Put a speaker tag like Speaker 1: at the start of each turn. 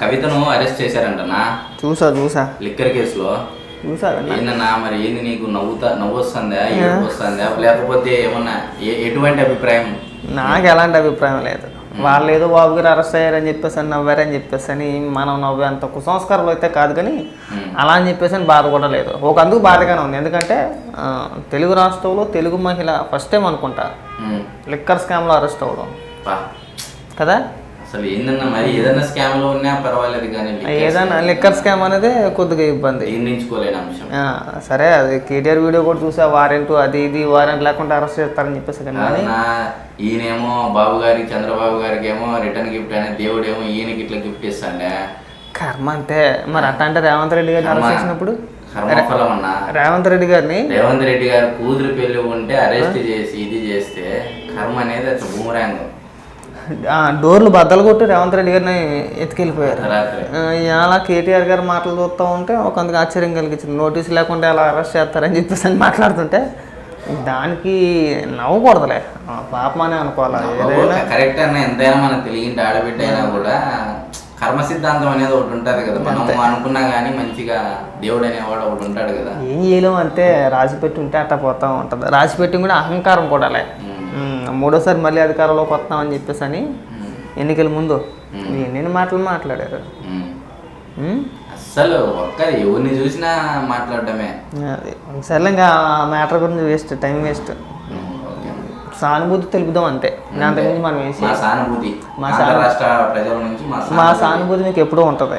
Speaker 1: కవితను అరెస్ట్ చేశారంటనా?
Speaker 2: చూసా చూసా.
Speaker 1: లిక్కర్ కేసులో?
Speaker 2: చూసా.
Speaker 1: ఏందన్నా మరి ఏంది నీకు నవ్వుతా నవ్వు వస్తుందా ఏడుపు వస్తుందా లేకపోతే ఏమన్నా ఎటువంటి అభిప్రాయం?
Speaker 2: నాకు ఎలాంటి అభిప్రాయం లేదు. వాళ్ళు ఏదో బాబు గారు అరెస్ట్ అయ్యారని చెప్పేసి అని నవ్వారని చెప్పేసి అని మనం నవ్వేంత కుసంస్కారాలు అయితే కాదు కానీ. అలా అని చెప్పేసి అని బాధ కూడా లేదు. ఒక అందుకు బాధగానే ఉంది. ఎందుకంటే తెలుగు రాష్ట్రంలో తెలుగు మహిళ ఫస్ట్ టైం అనుకుంటా. లిక్కర్ స్కామ్లో అరెస్ట్ అవ్వడం. కదా?
Speaker 1: అసలు ఏందన్నా మరి ఏదన్నా స్కామ్లో ఉన్నా పర్వాలేదు కానీ
Speaker 2: ఏదైనా లిక్కర్ స్కామ్ అనేది కొద్దిగా ఇబ్బంది.
Speaker 1: అంశం.
Speaker 2: సరే అది కేటీఆర్ వీడియో కూడా చూసా వారెంట్ అది ఇది వారెంట్ లేకుండా అరెస్ట్ చేస్తారని చెప్పేసి కానీ
Speaker 1: ఈయనేమో బాబు గారికి చంద్రబాబు గారికి ఏమో రిటర్న్ గిఫ్ట్ అనే దేవుడేమో ఈయనకి ఇట్లా గిఫ్ట్ ఇస్తాండే
Speaker 2: కర్మ అంతే మరి అట్లా అంటే రేవంత్ రెడ్డి గారిని అరెస్ట్ చేసినప్పుడు? రేవంత్ రెడ్డి గారిని?
Speaker 1: రేవంత్ రెడ్డి గారు కూతురు పెళ్ళి ఉంటే అరెస్ట్ చేసి ఇది చేస్తే కర్మ అనేది అట్లా బూమరాంగం
Speaker 2: ఆ, డోర్లు బద్దలు కొట్టి రేవంత్ రెడ్డి గారిని ఎత్తుకెళ్ళిపోయారు. ఇలా కేటీఆర్ గారు మాటలు చూస్తూ ఉంటే ఒక అందుకు ఆశ్చర్యం కలిగించింది. నోటీస్ లేకుండా ఎలా అరెస్ట్ చేస్తారని చెప్పేసి అని మాట్లాడుతుంటే దానికి నవ్వకూడదులే. పాపమనే అనుకోవాలి? ఏదైనా
Speaker 1: కరెక్ట్ అన్న ఎంతైనా మన తెలియంటి ఆడబిడ్డ అయినా కూడా కర్మ సిద్ధాంతం అనేది ఒకటి ఉంటది కదా. మనం అనుకున్నా కానీ మంచిగా దేవుడు అనేవాడు ఒకటి ఉంటాడు కదా.
Speaker 2: ఏం చేయలేము అంతే. రాసిపెట్టి ఉంటే అట్ట పోతా ఉంటుంది. రాసిపెట్టి కూడా అహంకారం కూడాలే. మూడోసారి మళ్ళీ అధికారంలోకి వస్తామని చెప్పేసి అని. ఎన్నికల ముందు ఎన్ని మాటలు మాట్లాడారు?
Speaker 1: ఉమ్.
Speaker 2: ఉమ్,
Speaker 1: అస్సలు ఒక్క ఎవరిని చూసినా మాట్లాడటమే.
Speaker 2: అది. సర్లే ఇంకా ఆ మ్యాటర్ గురించి వేస్ట్ టైం వేస్ట్. సానుభూతి తెలుపుదాం అంతే. నా అంతకుమించి మనం వేసి
Speaker 1: మా సానుభూతి.
Speaker 2: మా సానుభూతి మీకు ఎప్పుడూ ఉంటుంది.